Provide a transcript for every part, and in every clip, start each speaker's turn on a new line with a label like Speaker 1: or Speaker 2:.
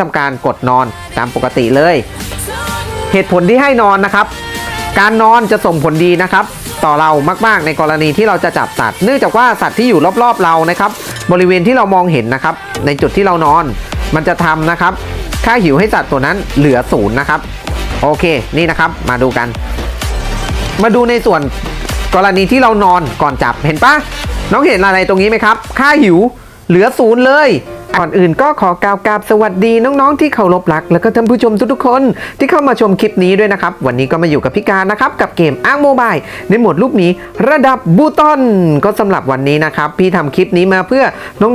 Speaker 1: ทำการกดนอนตามปกติเลย เหตุผลที่ให้นอนนะครับ การนอนจะส่งผลดีนะครับ ต่อเรามากๆในกรณีที่เราจะจับสัตว์ เนื่องจากว่าสัตว์ที่อยู่รอบๆเรานะครับ บริเวณที่เรามองเห็นนะครับ ในจุดที่เรานอน มันจะทำนะครับ ค่าหิวให้สัตว์ตัวนั้นเหลือศูนย์นะครับ โอเคนี่นะครับมาดูกัน มาดูในส่วนกรณีที่เรานอนก่อนจับเห็นปะน้องเห็นอะไรตรงนี้ไหมครับ ค่าหิวเหลือศูนย์เลย ก่อนอื่นก็ขอกล่าวกราบสวัสดีน้องๆที่เคารพรัก แล้วก็ท่านผู้ชมทุกๆคนที่เข้ามาชมคลิปนี้ด้วยนะครับ วันนี้ก็มาอยู่กับพี่การนะครับ กับเกมอ้างโมบายในโหมดลูกหมีระดับบูตอนก็สำหรับวันนี้นะครับ พี่ทำคลิปนี้มาเพื่อ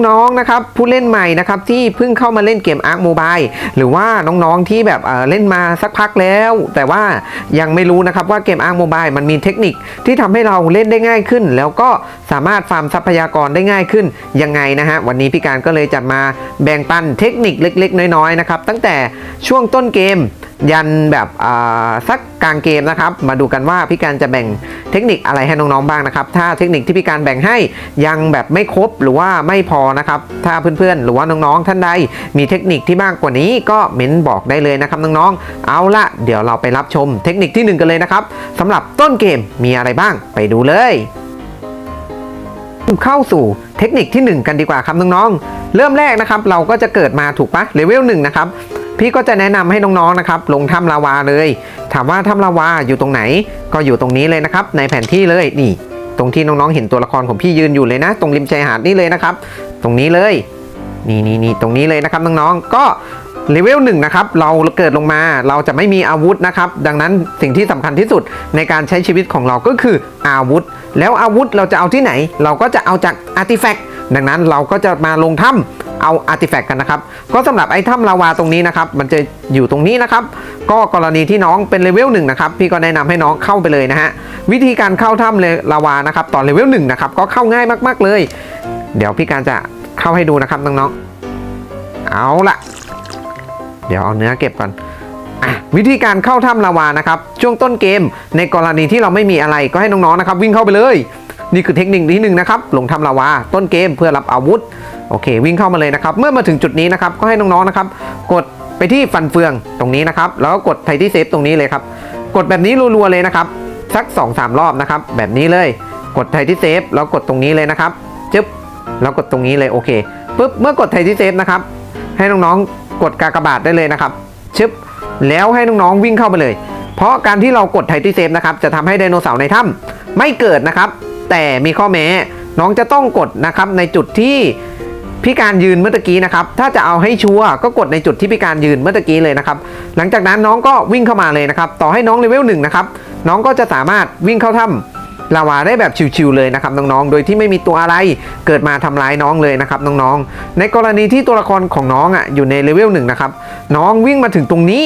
Speaker 1: น้องๆนะครับผู้เล่นใหม่นะครับที่เพิ่งเข้ามาเล่นเกมอาร์คโมบายหรือว่าน้องๆที่แบบเอ่อเล่นมาสักพักแล้ว แต่ว่ายังไม่รู้นะครับว่าเกมอาร์คโมบายมันมีเทคนิคที่ทำให้เราเล่นได้ง่ายขึ้น แล้วก็สามารถฟาร์มทรัพยากรได้ง่ายขึ้นยังไงนะฮะวันนี้พี่การก็เลยจัดมาแบ่งปันเทคนิคเล็ก ๆ น้อยๆนะครับตั้งแต่ช่วงต้นเกมยันแบบสักกลางเกมนะครับ มาดูกันว่าพี่การจะแบ่งเทคนิคอะไรให้น้องๆบ้างนะครับ ถ้าเทคนิคที่พี่การแบ่งให้ยังแบบไม่ครบหรือว่าไม่พอนะครับ ถ้าเพื่อนๆ หรือว่าน้องๆท่านใดมีเทคนิคที่มากกว่านี้ก็เม้นบอกได้เลยนะครับน้องๆเอาละเดี๋ยวเราไปรับชมเทคนิคที่หนึ่งกันเลยนะครับสำหรับต้นเกมมีอะไรบ้างไปดูเลย เข้าสู่เทคนิคที่ 1 กันดีกว่าครับน้องๆ เริ่มแรกนะครับเราก็จะเกิดมาถูกปะเลเวลหนึ่งนะครับพี่ก็จะแนะนำให้น้องๆนะครับลงถ้ำลาวาเลย ถามว่าถ้ำลาวาอยู่ตรงไหน ก็อยู่ตรงนี้เลยนะครับ ในแผนที่เลยนี่ ตรงที่น้องๆเห็นตัวละครของพี่ยืนอยู่เลยนะ ตรงริมชายหาดนี่เลยนะครับ ตรงนี้เลยนี่นี่นี่ตรงนี้เลยนะครับน้องๆก็เลเวลหนึ่งนะครับเราเกิดลงมาเราจะไม่มีอาวุธนะครับดังนั้นสิ่งที่สำคัญที่สุดในการใช้ชีวิตของเราก็คืออาวุธ แล้วอาวุธเราจะเอาที่ไหน เราก็จะเอาจากอาร์ติแฟกต์ ดังนั้นเราก็จะมาลงถ้ำเอาอาร์ติแฟกต์กันนะครับ ก็สำหรับไอ้ถ้ำลาวาตรงนี้นะครับ มันจะอยู่ตรงนี้นะครับ ก็กรณีที่น้องเป็นเลเวลหนึ่งนะครับ พี่ก็แนะนำให้น้องเข้าไปเลยนะฮะ วิธีการเข้าถ้ำเลลาวานะครับ ตอนเลเวลหนึ่งนะครับ ก็เข้าง่ายมากๆเลย เดี๋ยวพี่การจะเข้าให้ดูนะครับน้องๆ เอาละเดี๋ยวเอาเนื้อเก็บก่อนวิธีการเข้าถ้ำลาวานะครับ ช่วงต้นเกม ในกรณีที่เราไม่มีอะไรก็ให้น้องๆนะครับ วิ่งเข้าไปเลย นี่คือเทคนิคที่หนึ่งนะครับลงถ้ำลาวาต้นเกมเพื่อรับอาวุธโอเค วิ่งเข้ามาเลยนะครับ เมื่อมาถึงจุดนี้นะครับก็ให้น้องๆนะครับ กดไปที่ฟันเฟืองตรงนี้นะครับ แล้วก็กดไทที่เซฟตรงนี้เลยครับ กดแบบนี้รัวๆเลยนะครับ สัก2อสรอบนะครับ แบบนี้เลย กดไทที่เซฟแล้วกดตรงนี้เลยนะครับจึ๊บแล้วกดตรงนี้เลยโอเคปุ๊บเมื่อกดไทที่เซฟนะครับ ให้น้องๆกดกากบาทได้เลยนะครับชึบแล้วให้น้องๆวิ่งเข้าไปเลย เพราะการที่เรากดไทที่เซฟนะครับจะทำให้ไดโนเสาร์ในถ้ำไม่เกิดนะครับ แต่มีข้อแม้น้องจะต้องกดนะครับในจุดที่พี่การยืนเมื่อตะกี้นะครับ ถ้าจะเอาให้ชัวร์ก็กดในจุดที่พี่การยืนเมื่อตะกี้เลยนะครับ หลังจากนั้นน้องก็วิ่งเข้ามาเลยนะครับ ต่อให้น้องเลเวลหนึ่งนะครับ น้องก็จะสามารถวิ่งเข้าถ้ำลาวาได้แบบชิวๆเลยนะครับน้องๆ โดยที่ไม่มีตัวอะไรเกิดมาทำร้ายน้องเลยนะครับน้องๆ ในกรณีที่ตัวละครของน้องอะอยู่ในเลเวลหนึ่งนะครับน้องวิ่งมาถึงตรงนี้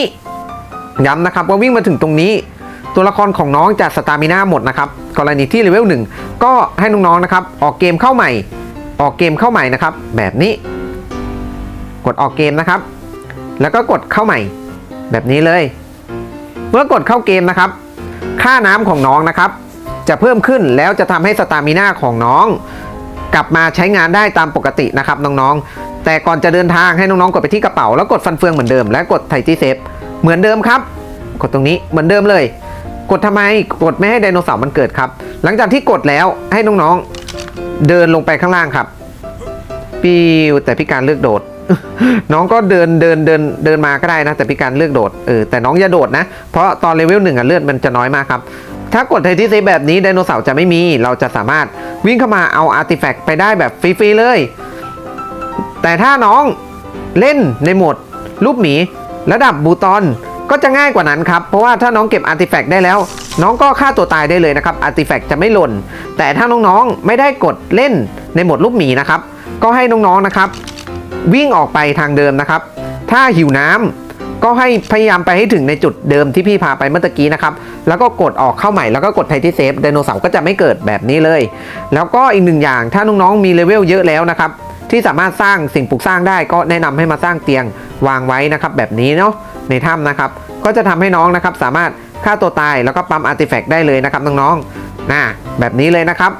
Speaker 1: ย้ำนะครับว่าวิ่งมาถึงตรงนี้ ตัวละครของน้องจะสตามิน่าหมดนะครับกรณีที่เลเวลหนึ่ง ก็ให้น้องๆนะครับ ออกเกมเข้าใหม่ ออกเกมเข้าใหม่นะครับ แบบนี้ กดออกเกมนะครับ แล้วก็กดเข้าใหม่ แบบนี้เลย เมื่อกดเข้าเกมนะครับ ค่าน้ำของน้องนะครับ จะเพิ่มขึ้นแล้วจะทำให้สตามิน่าของน้อง กลับมาใช้งานได้ตามปกตินะครับน้องๆ แต่ก่อนจะเดินทางให้น้องๆกดไปที่กระเป๋า แล้วกดฟันเฟืองเหมือนเดิม และกดไทจีเซฟเหมือนเดิมครับ กดตรงนี้เหมือนเดิมเลย กดทำไมกดไม่ให้ไดโนเสาร์มันเกิดครับ หลังจากที่กดแล้วให้น้องๆ เดินลงไปข้างล่างครับ ปิวแต่พี่การเลือกโดด น้องก็เดินเดินเดินเดินมาก็ได้นะ แต่พี่การเลือกโดดเออแต่น้องอย่าโดดนะ เพราะตอนเลเวลหนึ่งอะเลือดมันจะน้อยมากครับ ถ้ากดไทที่เซฟแบบนี้ไดโนเสาร์จะไม่มี เราจะสามารถวิ่งเข้ามาเอาอาร์ติแฟกต์ไปได้แบบฟรีๆเลย แต่ถ้าน้องเล่นในโหมดรูปหมีระดับบูตอน ก็จะง่ายกว่านั้นครับ เพราะว่าถ้าน้องเก็บอาร์ติแฟกต์ได้แล้ว น้องก็ฆ่าตัวตายได้เลยนะครับอาร์ติแฟกต์จะไม่หล่น แต่ถ้าน้องๆไม่ได้กดเล่นในโหมดรูปหมีนะครับ ก็ให้น้องๆนะครับ วิ่งออกไปทางเดิมนะครับ ถ้าหิวน้ำก็ให้พยายามไปให้ถึงในจุดเดิมที่พี่พาไปเมื่อตะกี้นะครับ แล้วก็กดออกเข้าใหม่ แล้วก็กดไทที่เซฟไดโนเสาร์ก็จะไม่เกิดแบบนี้เลย แล้วก็อีกหนึ่งอย่างถ้าน้องๆมีเลเวลเยอะแล้วนะครับ ที่สามารถสร้างสิ่งปลูกสร้างได้ก็แนะนำให้มาสร้างเตียงวางไว้นะครับแบบนี้เนาะ ในถ้ำนะครับ ก็จะทำให้น้องนะครับสามารถฆ่าตัวตายแล้วก็ปั๊มอาร์ติแฟกต์ได้เลยนะครับน้องๆนะแบบนี้เลยนะครับ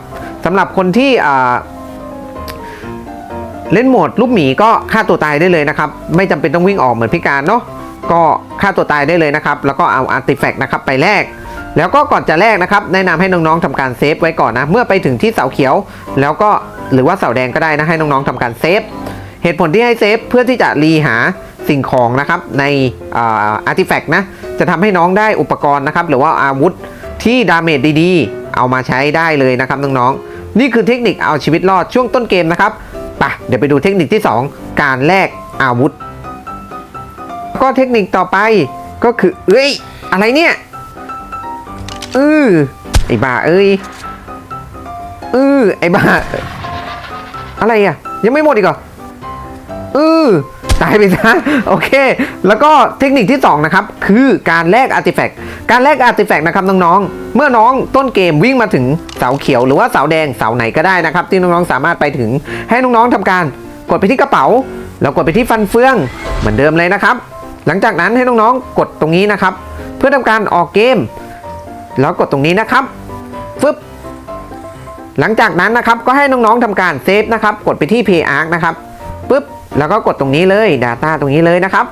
Speaker 1: สำหรับคนที่เล่นโหมดลูกหมีก็ฆ่าตัวตายได้เลยนะครับ ไม่จำเป็นต้องวิ่งออกเหมือนพิการเนาะก็ฆ่าตัวตายได้เลยนะครับ แล้วก็เอาอาร์ติแฟกต์นะครับไปแลกแล้วก็ก่อนจะแลกนะครับ แนะนำให้น้องๆทำการเซฟไว้ก่อนนะ เมื่อไปถึงที่เสาเขียว แล้วก็หรือว่าเสาแดงก็ได้นะให้น้องๆทำการเซฟ เหตุผลที่ให้เซฟเพื่อที่จะรีหา สิ่งของนะครับในอาร์ติแฟกต์นะจะทำให้น้องได้อุปกรณ์นะครับหรือว่าอาวุธที่ดาเมจดีๆ เอามาใช้ได้เลยนะครับน้องๆนี่คือเทคนิคเอาชีวิตรอดช่วงต้นเกมนะครับไปเดี๋ยวไปดูเทคนิคที่ 2 การแลกอาวุธ ก็เทคนิคต่อไปก็คือเอ้ยอะไรเนี่ยอือไอ้บ้าเอ้ยอือไอ้บ้าอะไรอะยังไม่หมดอีกเหรออือ ตายไปซะโอเค แล้วก็เทคนิคที่ 2 นะครับ คือการแลกอาร์ติแฟกต์การแลกอาร์ติแฟกต์นะครับน้องๆ เมื่อน้องต้นเกมวิ่งมาถึงเสาเขียวหรือว่าเสาแดงเสาไหนก็ได้นะครับ ที่น้องๆสามารถไปถึงให้น้องๆทำการกดไปที่กระเป๋า แล้วกดไปที่ฟันเฟืองเหมือนเดิมเลยนะครับ หลังจากนั้นให้น้องๆกดตรงนี้นะครับ เพื่อทำการออกเกม แล้วกดตรงนี้นะครับฟึบหลังจากนั้นนะครับก็ให้น้องๆทำการเซฟนะครับกดไปที่ Play Arc นะครับปุ๊บ แล้วก็กดตรงนี้เลย Data ตรงนี้เลยนะครับ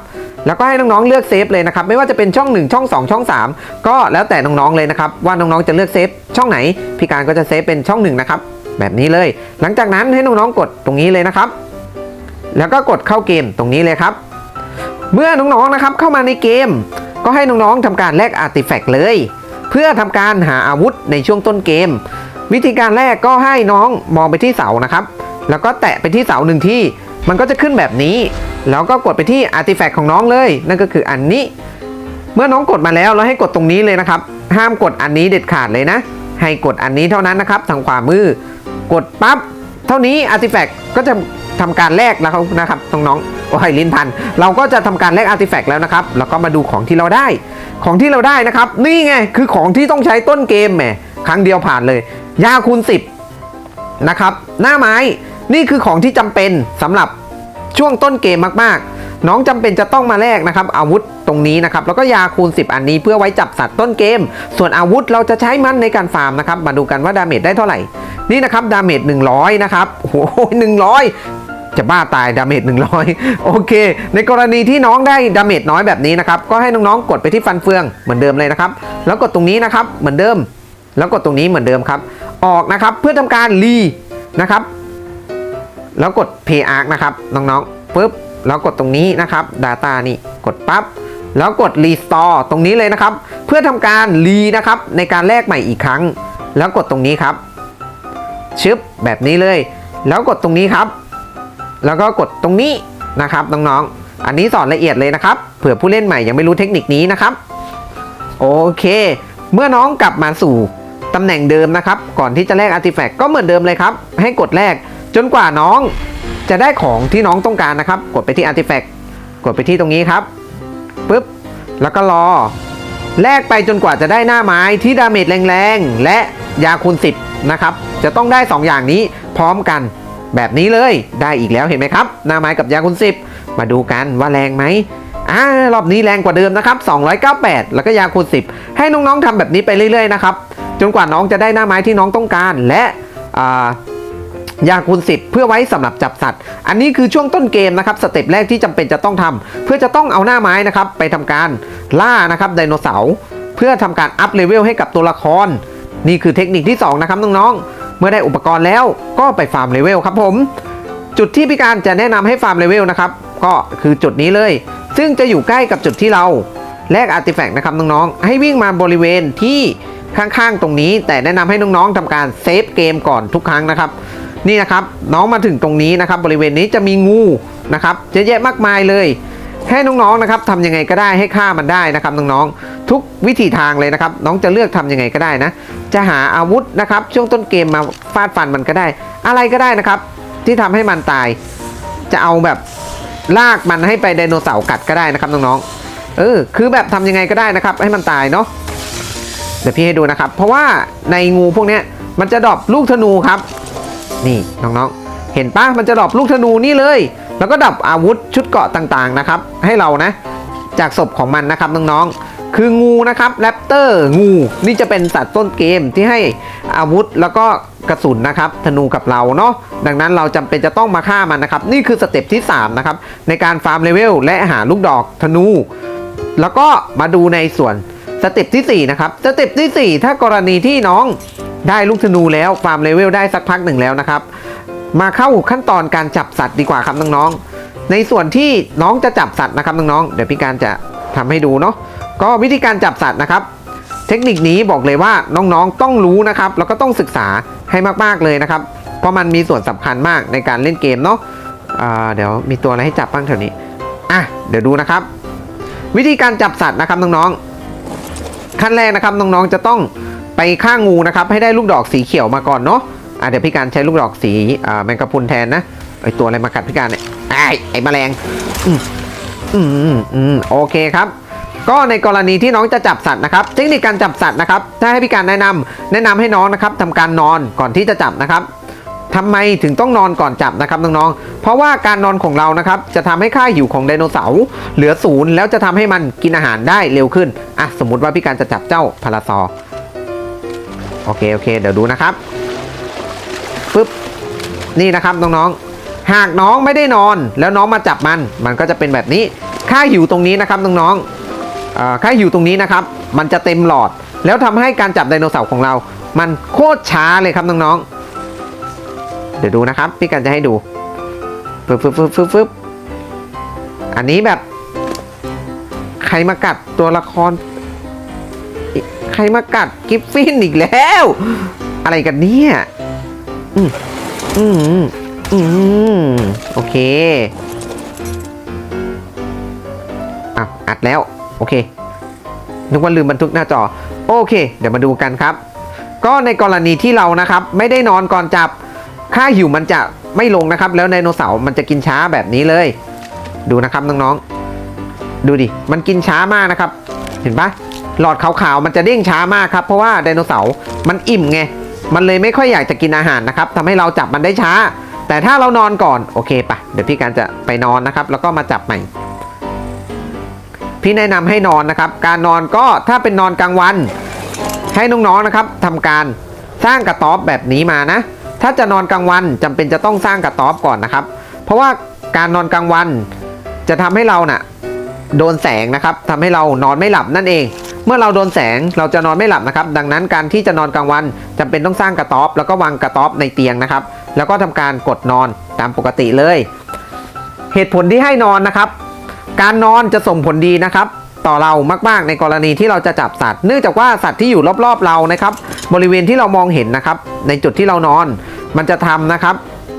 Speaker 1: แล้วก็ให้น้องๆเลือกเซฟเลยนะครับ ไม่ว่าจะเป็นช่อง 1 ช่อง 2 ช่อง 3 ก็แล้วแต่น้องๆเลยนะครับ ว่าน้องๆจะเลือกเซฟช่องไหน พี่การก็จะเซฟเป็นช่อง 1 นะครับ แบบนี้เลย หลังจากนั้นให้น้องๆกดตรงนี้เลยนะครับ แล้วก็กดเข้าเกมตรงนี้เลยครับ เมื่อน้องๆนะครับเข้ามาในเกม ก็ให้น้องๆทำการแลกอาร์ติแฟกต์เลย เพื่อทำการหาอาวุธในช่วงต้นเกม วิธีการแรกก็ให้น้องมองไปที่เสานะครับ แล้วก็แตะไปที่เสาหนึ่งที่ มันก็จะขึ้นแบบนี้ แล้วก็กดไปที่อาร์ติแฟกต์ของน้องเลย นั่นก็คืออันนี้ เมื่อน้องกดมาแล้วเราให้กดตรงนี้เลยนะครับ ห้ามกดอันนี้เด็ดขาดเลยนะ ให้กดอันนี้เท่านั้นนะครับ ทางขวามือ กดปั๊บ เท่านี้อาร์ติแฟกต์ก็จะทำการแลกแล้วนะครับน้องๆโอ้ยลิ้นพัน เราก็จะทำการแลกอาร์ติแฟกต์แล้วนะครับ แล้วก็มาดูของที่เราได้ ของที่เราได้นะครับ นี่ไง คือของที่ต้องใช้ต้นเกมแหม ครั้งเดียวผ่านเลย ยาคูณ10นะครับ หน้าไม้ นี่คือของที่จำเป็นสำหรับช่วงต้นเกมมากๆ น้องจำเป็นจะต้องมาแลกนะครับอาวุธตรงนี้นะครับแล้วก็ยาคูณ 10 อันนี้เพื่อไว้จับสัตว์ต้นเกม ส่วนอาวุธเราจะใช้มันในการฟาร์มนะครับมาดูกันว่าดาเมจได้เท่าไหร่ นี่นะครับดาเมจ100 นะครับโอ้โห100จะบ้าตายดาเมจ100 โอเค ในกรณีที่น้องได้ดาเมจน้อยแบบนี้นะครับ ก็ให้น้องๆ กดไปที่ฟันเฟืองเหมือนเดิมเลยนะครับ แล้วกดตรงนี้นะครับเหมือนเดิม แล้วกดตรงนี้เหมือนเดิมครับ ออกนะครับเพื่อทำการรีนะครับ แล้วกด Pay Arc นะครับน้องๆปุ๊บแล้วกดตรงนี้นะครับ Data นี่กดปั๊บแล้วกด Restore ตรงนี้เลยนะครับ เพื่อทำการรีนะครับในการแลกใหม่อีกครั้ง แล้วกดตรงนี้ครับชึบแบบนี้เลย แล้วกดตรงนี้ครับ แล้วก็กดตรงนี้นะครับน้องๆอันนี้สอนละเอียดเลยนะครับเผื่อผู้เล่นใหม่ยังไม่รู้เทคนิคนี้นะครับโอเค เมื่อน้องกลับมาสู่ตำแหน่งเดิมนะครับ ก่อนที่จะแลกอาร์ติแฟกต์ก็เหมือนเดิมเลยครับ ให้กดแลก จนกว่าน้องจะได้ของที่น้องต้องการนะครับ กดไปที่อาร์ติแฟกต์กดไปที่ตรงนี้ครับปุ๊บแล้วก็รอ แลกไปจนกว่าจะได้หน้าไม้ที่ดาเมจแรงๆ และยาคูณ10นะครับ จะต้องได้ 2 อย่างนี้พร้อมกันแบบนี้เลยได้อีกแล้วเห็นไหมครับ หน้าไม้กับยาคูณ10 มาดูกันว่าแรงไหมอ่ารอบนี้แรงกว่าเดิมนะครับ 298 แล้วก็ยาคูณ10 ให้น้องๆทำแบบนี้ไปเรื่อยๆนะครับ จนกว่าน้องจะได้หน้าไม้ที่น้องต้องการและอ่า ยาคูณ10 เพื่อไว้สำหรับจับสัตว์ อันนี้คือช่วงต้นเกมนะครับสเต็ปแรกที่จำเป็นจะต้องทำเพื่อจะต้องเอาหน้าไม้นะครับไปทำการล่านะครับไดโนเสาร์เพื่อทำการอัพเลเวลให้กับตัวละคร นี่คือเทคนิคที่ 2 นะครับน้องๆ เมื่อได้อุปกรณ์แล้วก็ไปฟาร์มเลเวลครับผม จุดที่พี่การจะแนะนำให้ฟาร์มเลเวลนะครับก็คือจุดนี้เลย ซึ่งจะอยู่ใกล้กับจุดที่เราแลกอาร์ติแฟกต์นะครับน้องๆให้วิ่งมาบริเวณที่ข้างๆ ตรงนี้ แต่แนะนำให้น้องๆทำการเซฟเกมก่อนทุกครั้งนะครับ นี่นะครับน้องมาถึงตรงนี้นะครับ บริเวณนี้จะมีงูนะครับเยอะแยะมากมายเลย ให้น้องๆนะครับทำยังไงก็ได้ให้ฆ่ามันได้นะครับน้องๆทุกวิธีทางเลยนะครับ น้องจะเลือกทำยังไงก็ได้นะ จะหาอาวุธนะครับช่วงต้นเกมมาฟาดฟันมันก็ได้ อะไรก็ได้นะครับ ที่ทำให้มันตาย จะเอาแบบลากมันให้ไปไดโนเสาร์กัดก็ได้นะครับน้องๆเออคือแบบทำยังไงก็ได้นะครับ ให้มันตายเนาะเดี๋ยวพี่ให้ดูนะครับ เพราะว่าในงูพวกนี้มันจะดรอปลูกธนูครับ นี่น้องๆ เห็นปะมันจะดรอปลูกธนูนี่เลย แล้วก็ดรอปอาวุธชุดเกราะต่างๆนะครับ ให้เรานะ จากศพของมันนะครับน้องๆ คืองูนะครับแรปเตอร์งูนี่จะเป็นสัตว์ต้นเกมที่ให้อาวุธแล้วก็กระสุนนะครับธนูกับเราเนาะดังนั้นเราจำเป็นจะต้องมาฆ่ามันนะครับนี่คือสเต็ปที่3นะครับในการฟาร์มเลเวลและหาลูกดอกธนู แล้วก็มาดูในส่วน สเต็ปที่ 4 นะครับ สเต็ปที่ 4 ถ้ากรณีที่น้องได้ลูกธนูแล้วฟาร์มเลเวลได้สักพักหนึ่งแล้วนะครับ มาเข้าขั้นตอนการจับสัตว์ดีกว่าครับน้องๆในส่วนที่น้องจะจับสัตว์นะครับน้องๆเดี๋ยวพี่การจะทำให้ดูเนาะก็วิธีการจับสัตว์นะครับ เทคนิคนี้บอกเลยว่าน้องๆต้องรู้นะครับแล้วก็ต้องศึกษาให้มากๆเลยนะครับ เพราะมันมีส่วนสำคัญมากในการเล่นเกมเนาะอ่าเดี๋ยวมีตัวอะไรให้จับบ้างแถวนี้อะเดี๋ยวดูนะครับ วิธีการจับสัตว์นะครับน้องๆ ขั้นแรกนะครับน้องๆจะต้องไปฆ่างูนะครับให้ได้ลูกดอกสีเขียวมาก่อนเนาะอะเดี๋ยวพี่การใช้ลูกดอกสีอ่าแมงกะพรุนแทนนะไอตัวอะไรมากัดพี่การเนี่ยไอไอแมลงอืมอืมอืมโอเคครับก็ในกรณีที่น้องจะจับสัตว์นะครับ เทคนิคการจับสัตว์นะครับถ้าให้พี่การแนะนำแนะนำให้น้องนะครับทำการนอนก่อนที่จะจับนะครับ ทำไมถึงต้องนอนก่อนจับนะครับน้องๆ เพราะว่าการนอนของเรานะครับจะทำให้ค่าหิวของไดโนเสาร์เหลือศูนย์แล้วจะทำให้มันกินอาหารได้เร็วขึ้นอะสมมุติว่าพี่การจะจับเจ้าพาราซอร์โอเคโอเคเดี๋ยวดูนะครับปึ๊บนี่นะครับน้องๆ หากน้องไม่ได้นอนแล้วน้องมาจับมัน มันก็จะเป็นแบบนี้ค่าหิวตรงนี้นะครับน้องๆค่าอยู่ตรงนี้นะครับ มันจะเต็มหลอด แล้วทำให้การจับไดโนเสาร์ของเรา มันโคตรช้าเลยครับน้องๆ เดี๋ยวดูนะครับ พี่กันจะให้ดูฟึบฟึบฟึบฟึบฟึบอันนี้แบบ ใครมากัดตัวละคร ใครมากัดกิฟฟินอีกแล้ว อะไรกันเนี่ยอืมอืมอืมอืมโอเคอะอัดแล้ว โอเคนึกว่าลืมบันทึกหน้าจอ โอเค เดี๋ยวมาดูกันครับ ก็ในกรณีที่เรานะครับ ไม่ได้นอนก่อนจับ ค่าหิวมันจะไม่ลงนะครับ แล้วไดโนเสาร์มันจะกินช้าแบบนี้เลย ดูนะครับน้องๆ ดูดิ มันกินช้ามากนะครับ เห็นปะหลอดขาวๆมันจะเด้งช้ามากครับ เพราะว่าไดโนเสาร์มันอิ่มไง มันเลยไม่ค่อยอยากจะกินอาหารนะครับทำให้เราจับมันได้ช้า แต่ถ้าเรานอนก่อนโอเคปะเดี๋ยวพี่การจะไปนอนนะครับ แล้วก็มาจับใหม่ พี่แนะนำให้นอนนะครับ การนอนก็ถ้าเป็นนอนกลางวัน ให้น้องๆนะครับทำการสร้างกระต๊อบแบบนี้มานะ ถ้าจะนอนกลางวันจำเป็นจะต้องสร้างกระต๊อบก่อนนะครับ เพราะว่าการนอนกลางวันจะทำให้เราน่ะโดนแสงนะครับทำให้เรานอนไม่หลับนั่นเอง เมื่อเราโดนแสงเราจะนอนไม่หลับนะครับ ดังนั้นการที่จะนอนกลางวันจำเป็นต้องสร้างกระต๊อบ แล้วก็วางกระต๊อบในเตียงนะครับ แล้วก็ทำการกดนอนตามปกติเลย เหตุผลที่ให้นอนนะครับ การนอนจะส่งผลดีนะครับ ต่อเรามากๆในกรณีที่เราจะจับสัตว์ เนื่องจากว่าสัตว์ที่อยู่รอบๆเรานะครับ บริเวณที่เรามองเห็นนะครับ ในจุดที่เรานอน มันจะทำนะครับ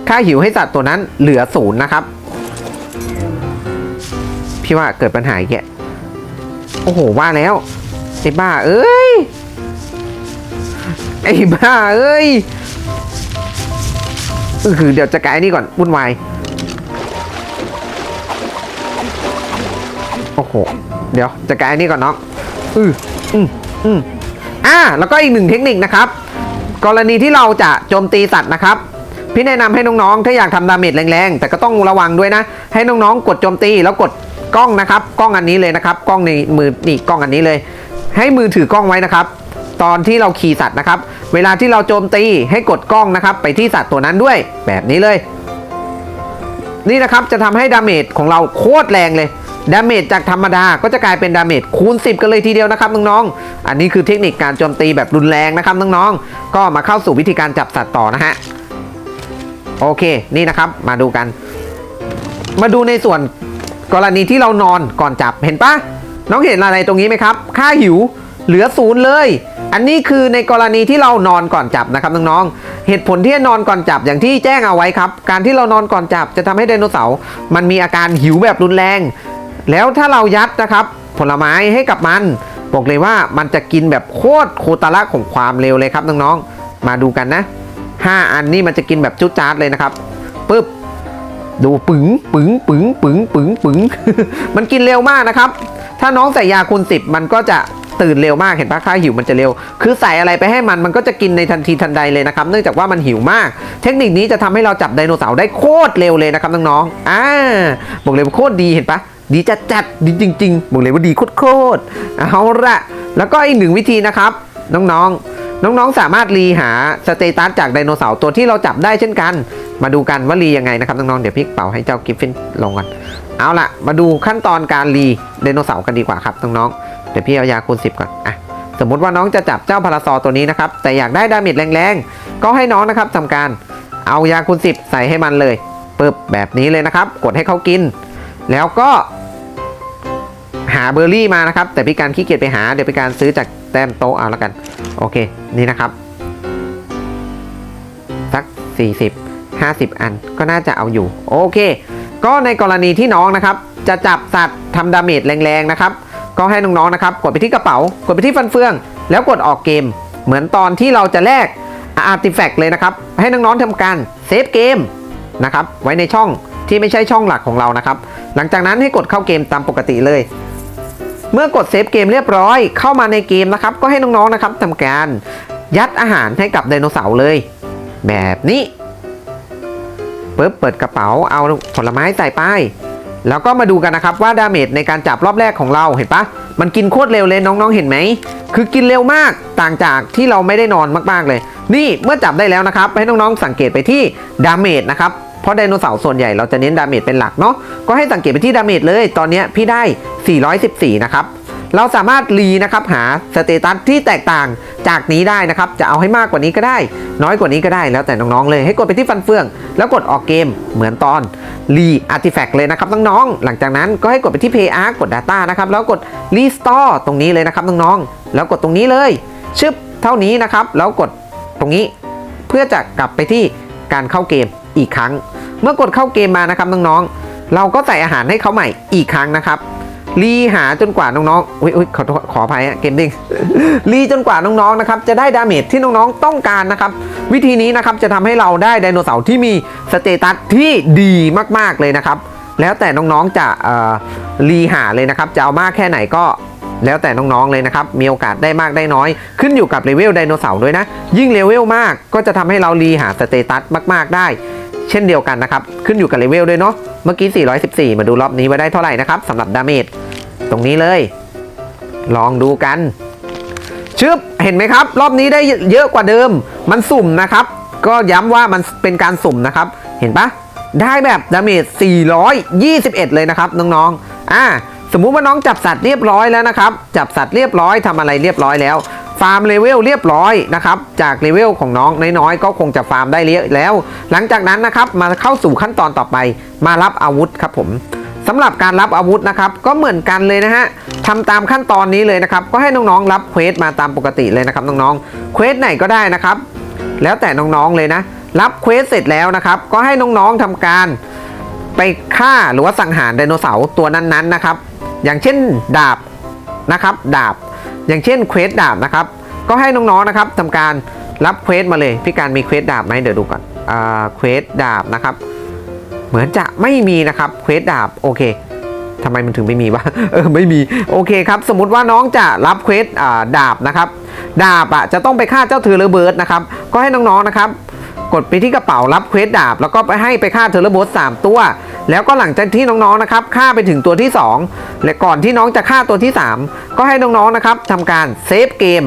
Speaker 1: ค่าหิวให้สัตว์ตัวนั้นเหลือศูนย์นะครับ พี่ว่าเกิดปัญหาอีกแกโอ้โหว่าแล้วไอ้บ้า เอ้ยไอ้บ้า เอ้ยเออคือเดี๋ยวจะกายนี่ก่อนวุ่นวายโอ้โหเดี๋ยวจะกายนี่ก่อนน้องอืออืมอืมอ่าแล้วก็อีกหนึ่งเทคนิคนะครับ กรณีที่เราจะโจมตีสัตว์นะครับ พี่แนะนำให้น้องๆ ถ้าอยากทำดาเมจแรงๆ แต่ก็ต้องระวังด้วยนะ ให้น้องๆ กดโจมตีแล้วกดกล้องนะครับ กล้องอันนี้เลยนะครับ กล้องในมือนี่กล้องอันนี้เลย ให้มือถือกล้องไว้นะครับ ตอนที่เราขี่สัตว์นะครับ เวลาที่เราโจมตีให้กดกล้องนะครับ ไปที่สัตว์ตัวนั้นด้วย แบบนี้เลย นี่นะครับจะทำให้ดาเมจของเราโคตรแรงเลย ดาเมจจากธรรมดาก็จะกลายเป็นดาเมจคูณ 10 กันเลยทีเดียวนะครับน้องๆ อันนี้คือเทคนิคการโจมตีแบบรุนแรงนะครับน้องๆ ก็มาเข้าสู่วิธีการจับสัตว์ต่อนะฮะ โอเค นี่นะครับ มาดูกัน มาดูในส่วนกรณีที่เรานอนก่อนจับเห็นปะน้องเห็นอะไรตรงนี้ไหมครับ ค่าหิวเหลือศูนย์เลย อันนี้คือในกรณีที่เรานอนก่อนจับนะครับน้องๆ เหตุผลที่นอนก่อนจับอย่างที่แจ้งเอาไว้ครับ การที่เรานอนก่อนจับจะทำให้ไดโนเสาร์มันมีอาการหิวแบบรุนแรง แล้วถ้าเรายัดนะครับ ผลไม้ให้กับมัน บอกเลยว่ามันจะกินแบบโคตรโคตรละของความเร็วเลยครับน้องๆ มาดูกันนะ 5 อันนี้มันจะกินแบบจุดจาร์ดเลยนะครับปึ๊บดูปึ๋งปึ๋งปึ๋งปึ๋งปึ๋งปึ๋งมันกินเร็วมากนะครับ ถ้าน้องใส่ยาคูณสิบมันก็จะตื่นเร็วมากเห็นปะค่าหิวมันจะเร็ว คือใส่อะไรไปให้มันมันก็จะกินในทันทีทันใดเลยนะครับ เนื่องจากว่ามันหิวมาก เทคนิคนี้จะทำให้เราจับไดโนเสาร์ได้โคตรเร็วเลยนะครับน้องๆอ่าบอกเลยโคตรดีเห็นปะ ดีจัดจัดดีจริง ๆ บอกเลยว่าดีโคตรๆเอาละแล้วก็อีกหนึ่งวิธีนะครับ น้องๆ น้องๆ สามารถรีหาสเตตัสจากไดโนเสาร์ตัวที่เราจับได้เช่นกัน มาดูกันว่ารียังไงนะครับน้องๆ เดี๋ยวพี่เป่าให้เจ้ากิฟฟินลงก่อน เอาละมาดูขั้นตอนการรีไดโนเสาร์กันดีกว่าครับน้องๆ เดี๋ยวพี่เอายาคูณ10 ก่อนอะสมมติว่าน้องจะจับเจ้าพาราซอตัวนี้นะครับ แต่อยากได้ดาเมจแรงๆ ก็ให้น้องนะครับทำการเอายาคูณ10 ใส่ให้มันเลยปึ๊บแบบนี้เลยนะครับ กดให้เขากิน แล้วก็ หาเบอร์รี่มานะครับ แต่พี่การขี้เกียจไปหาเดี๋ยวพี่การซื้อจากแต้มโต๊ะเอาแล้วกัน โอเค นี่นะครับ สัก 40 50 อันก็น่าจะเอาอยู่ โอเค ก็ในกรณีที่น้องนะครับ จะจับสัตว์ทำดาเมจแรงๆนะครับ ก็ให้น้องๆนะครับ กดไปที่กระเป๋า กดไปที่ฟันเฟือง แล้วกดออกเกม เหมือนตอนที่เราจะแลกอาร์ติแฟกต์เลยนะครับ ให้น้องๆทำการเซฟเกมนะครับ ไว้ในช่องที่ไม่ใช่ช่องหลักของเรานะครับ หลังจากนั้นให้กดเข้าเกมตามปกติเลย เมื่อกดเซฟเกมเรียบร้อย เข้ามาในเกมนะครับ ก็ให้น้องๆนะครับทำการยัดอาหารให้กับไดโนเสาร์เลย แบบนี้ปึ๊บเปิดกระเป๋าเอาผลไม้ใส่ไปแล้วก็มาดูกันนะครับว่าดาเมจในการจับรอบแรกของเราเห็นปะมันกินโคตรเร็วเลยน้องๆเห็นไหม คือกินเร็วมากต่างจากที่เราไม่ได้นอนมากๆเลย นี่เมื่อจับได้แล้วนะครับ ให้น้องๆสังเกตไปที่ดาเมจนะครับ เพราะไดโนเสาร์ส่วนใหญ่เราจะเน้นดาเมจเป็นหลักเนาะก็ให้สังเกตไปที่ดาเมจเลย ตอนนี้พี่ได้ 414 นะครับ เราสามารถรีนะครับหาสเตตัสที่แตกต่างจากนี้ได้นะครับ จะเอาให้มากกว่านี้ก็ได้ น้อยกว่านี้ก็ได้แล้วแต่น้องๆเลยให้กดไปที่ฟันเฟือง แล้วกดออกเกมเหมือนตอนรีอาร์ติแฟกต์เลยนะครับน้องๆหลังจากนั้นก็ให้กดไปที่ Pay Arc กด Data นะครับแล้วกด Restore ตรงนี้เลยนะครับน้องๆแล้วกดตรงนี้เลยชึบเท่านี้นะครับแล้วกดตรงนี้เพื่อจะกลับไปที่การเข้าเกมอีกครั้ง เมื่อกดเข้าเกมมานะครับน้องๆเราก็ใส่อาหารให้เขาใหม่อีกครั้งนะครับ รีหาจนกว่าน้องๆอุ้ยอุ้ยขอขออภัยอะเกมดิ้งรีจนกว่าน้องๆนะครับจะได้ดาเมจที่น้องๆต้องการนะครับ วิธีนี้นะครับจะทำให้เราได้ไดโนเสาร์ที่มีสเตตัสที่ดีมากๆเลยนะครับ แล้วแต่น้องๆจะรีหาเลยนะครับ จะเอามากแค่ไหนก็แล้วแต่น้องๆเลยนะครับ มีโอกาสได้มากได้น้อย ขึ้นอยู่กับเลเวลไดโนเสาร์ด้วยนะ ยิ่งเลเวลมากก็จะทำให้เรารีหาสเตตัสมาก ๆ ได้ เช่นเดียวกันนะครับขึ้นอยู่กับเลเวลด้วยเนาะเมื่อกี้ 414 มาดูรอบนี้ว่าได้เท่าไหร่นะครับสำหรับดาเมจตรงนี้เลย ลองดูกันชึบเห็นไหมครับ รอบนี้ได้เยอะกว่าเดิม มันสุ่มนะครับ ก็ย้ำว่ามันเป็นการสุ่มนะครับ เห็นปะได้แบบดาเมจ 421 เลยนะครับน้องๆอ่าสมมุติว่าน้องจับสัตว์เรียบร้อยแล้วนะครับ จับสัตว์เรียบร้อยทำอะไรเรียบร้อยแล้ว ฟาร์มเลเวลเรียบร้อยนะครับจากเลเวลของน้องน้อยๆก็คงจะฟาร์มได้เยอะแล้ว หลังจากนั้นนะครับมาเข้าสู่ขั้นตอนต่อไป มารับอาวุธครับผมสำหรับการรับอาวุธนะครับก็เหมือนกันเลยนะฮะทำตามขั้นตอนนี้เลยนะครับก็ให้น้องๆรับเควสมาตามปกติเลยนะครับน้องๆเควสไหนก็ได้นะครับ แล้วแต่น้องๆเลยนะ รับเควสเสร็จแล้วนะครับ ก็ให้น้องๆทำการไปฆ่าหรือว่าสังหารไดโนเสาร์ตัวนั้นๆนะครับ อย่างเช่นดาบนะครับ ดาบ อย่างเช่นเควสดาบนะครับ ก็ให้น้องๆนะครับทำการรับเควสมาเลย พี่การมีเควสดาบไหมเดี๋ยวดูก่อนอ่าเควสดาบนะครับ เหมือนจะไม่มีนะครับเควสดาบโอเคทำไมมันถึงไม่มีวะเออไม่มีโอเคครับ สมมุติว่าน้องจะรับเควสดาบนะครับ ดาบอะจะต้องไปฆ่าเจ้าเทอร์เบิร์ดนะครับ ก็ให้น้องๆนะครับ กดไปที่กระเป๋ารับเควสดาบ แล้วก็ไปให้ไปฆ่าเทเลบอสสามตัว แล้วก็หลังจากที่น้องๆนะครับฆ่าไปถึงตัวที่ 2 และก่อนที่น้องจะฆ่าตัวที่ 3 ก็ให้น้องๆนะครับทำการเซฟเกม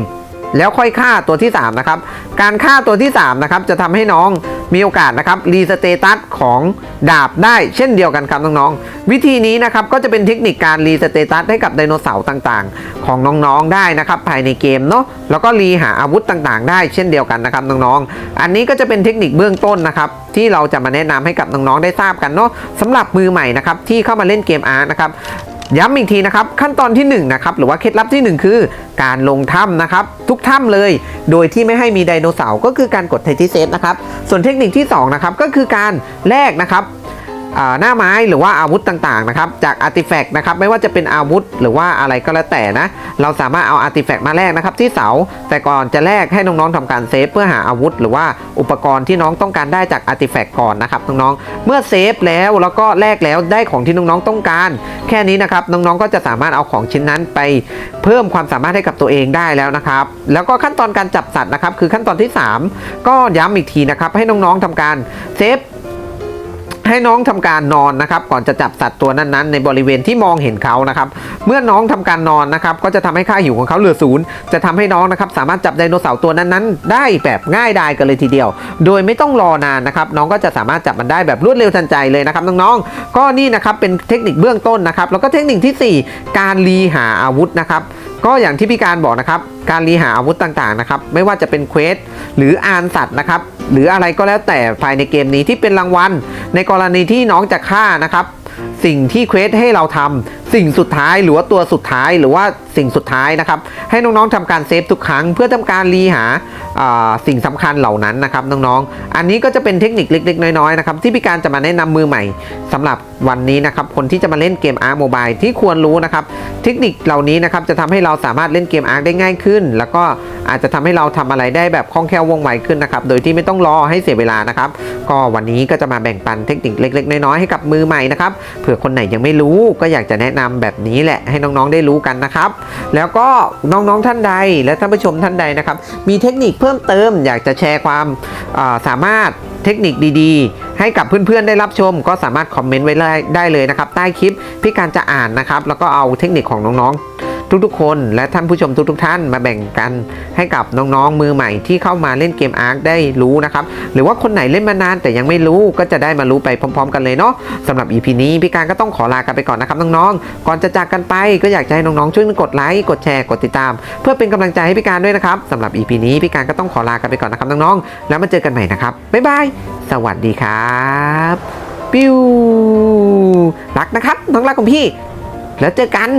Speaker 1: แล้วค่อยฆ่าตัวที่3นะครับการฆ่าตัวที่3นะครับจะทำให้น้อง มีโอกาสนะครับรีสเตตัสของดาบได้เช่นเดียวกันครับน้องๆวิธีนี้นะครับก็จะเป็นเทคนิคการรีสเตตัสให้กับไดโนเสาร์ต่างๆ ของน้องๆได้นะครับภายในเกมเนาะแล้วก็รีหาอาวุธต่างๆ ได้เช่นเดียวกันนะครับน้องๆอันนี้ก็จะเป็นเทคนิคเบื้องต้นนะครับที่เราจะมาแนะนำให้กับน้องๆได้ทราบกันเนาะสำหรับมือใหม่นะครับที่เข้ามาเล่นเกมอาร์นะครับ ย้ำอีกทีนะครับขั้นตอนที่1นะครับหรือว่าเคล็ดลับที่ 1 คือการลงถ้ำนะครับทุกถ้ำเลย โดยที่ไม่ให้มีไดโนเสาร์ก็คือการกดไทที่เซฟนะครับส่วนเทคนิคที่2นะครับก็คือการแลกนะครับ หน้าไม้หรือว่าอาวุธต่างๆนะครับจากอาร์ติแฟกต์นะครับไม่ว่าจะเป็นอาวุธหรือว่าอะไรก็แล้วแต่นะเราสามารถเอาอาร์ติแฟกต์มาแลกนะครับที่เสาแต่ก่อนจะแลกให้น้องๆทำการเซฟเพื่อหาอาวุธ หรือว่าอุปกรณ์ที่น้องต้องการได้จากอาร์ติแฟกต์ก่อนนะครับน้องๆเมื่อเซฟแล้วแล้วก็แลกแล้วได้ของที่น้องๆต้องการ แค่นี้นะครับน้องๆก็จะสามารถเอาของชิ้นนั้นไป เพิ่มความสามารถให้กับตัวเองได้แล้วนะครับแล้วก็ขั้นตอนการจับสัตว์นะครับคือขั้นตอนที่ 3 ก็ย้ำอีกทีนะครับให้น้องๆทำการเซฟ ให้น้องทำการนอนนะครับ ก่อนจะจับสัตว์ตัวนั้นๆ ในบริเวณที่มองเห็นเขานะครับ เมื่อน้องทำการนอนนะครับ ก็จะทำให้ค่าหิวของเขาเหลือศูนย์จะทำให้น้องนะครับสามารถจับไดโนเสาร์ตัวนั้นๆ ได้แบบง่ายดายกันเลยทีเดียว โดยไม่ต้องรอนานนะครับ น้องก็จะสามารถจับมันได้แบบรวดเร็วทันใจเลยนะครับน้องๆก็นี่นะครับเป็นเทคนิคเบื้องต้นนะครับ แล้วก็เทคนิคทีสี่4 การรีหาอาวุธนะครับ ก็อย่างที่พี่การบอกนะครับ การรีหาอาวุธต่างๆนะครับ ไม่ว่าจะเป็นเควสหรืออานสัตว์นะครับ หรืออะไรก็แล้วแต่ภายในเกมนี้ที่เป็นรางวัล ในกรณีที่น้องจะฆ่านะครับ สิ่งที่เควสให้เราทำ สิ่งสุดท้ายหรือว่าตัวสุดท้ายหรือว่าสิ่งสุดท้ายนะครับ ให้น้องๆทำการเซฟทุกครั้ง เพื่อทำการรีหาสิ่งสำคัญเหล่านั้นนะครับน้องๆ อันนี้ก็จะเป็นเทคนิคเล็ก ๆ น้อยๆนะครับที่พี่การจะมาแนะนำมือใหม่สำหรับวันนี้นะครับคนที่จะมาเล่นเกมอาร์โมบายที่ควรรู้นะครับ เทคนิคเหล่านี้นะครับจะทำให้เราสามารถเล่นเกมอาร์ได้ง่ายขึ้น แล้วก็อาจจะทำให้เราทำอะไรได้แบบคล่องแคล่วว่องไวขึ้นนะครับโดยที่ไม่ต้องรอให้เสียเวลานะครับ ก็วันนี้ก็จะมาแบ่งปันเทคนิคเล็ก ๆ น้อยๆให้กับมือใหม่นะครับเผื่อคนไหนยังไม่รู้ก็อยากจะแนะนำแบบนี้แหละให้น้องๆได้รู้กันนะครับ แล้วก็น้องๆท่านใดและท่านผู้ชมท่านใดนะครับ มีเทคนิคเพิ่มเติม อยากจะแชร์ความาสามารถเทคนิคดีๆ ให้กับเพื่อนๆได้รับชม ก็สามารถคอมเมนต์ไว้ได้ได้เลยนะครับ ใต้คลิปพี่การจะอ่านนะครับ แล้วก็เอาเทคนิคของน้องๆ ทุกๆ คนและท่านผู้ชมทุกๆ ท่านมาแบ่งกันให้กับน้องๆ มือใหม่ที่เข้ามาเล่นเกมอาร์คได้รู้นะครับ หรือว่าคนไหนเล่นมานานแต่ยังไม่รู้ก็จะได้มารู้ไปพร้อม ๆ กันเลยเนาะสำหรับ EP นี้พี่การก็ต้องขอลากันไปก่อนนะครับน้องๆ ก่อนจะจากกันไปก็อยากจะให้น้องๆ ช่วยกดไลค์กดแชร์กดติดตาม เพื่อเป็นกำลังใจให้พี่การด้วยนะครับสำหรับ EP นี้พี่การก็ต้องขอลากันไปก่อนนะครับน้องๆ แล้วมาเจอกันใหม่นะครับบ๊ายบายสวัสดีครับปิ้วรักนะครับน้องรักของพี่ แล้วเจอกัน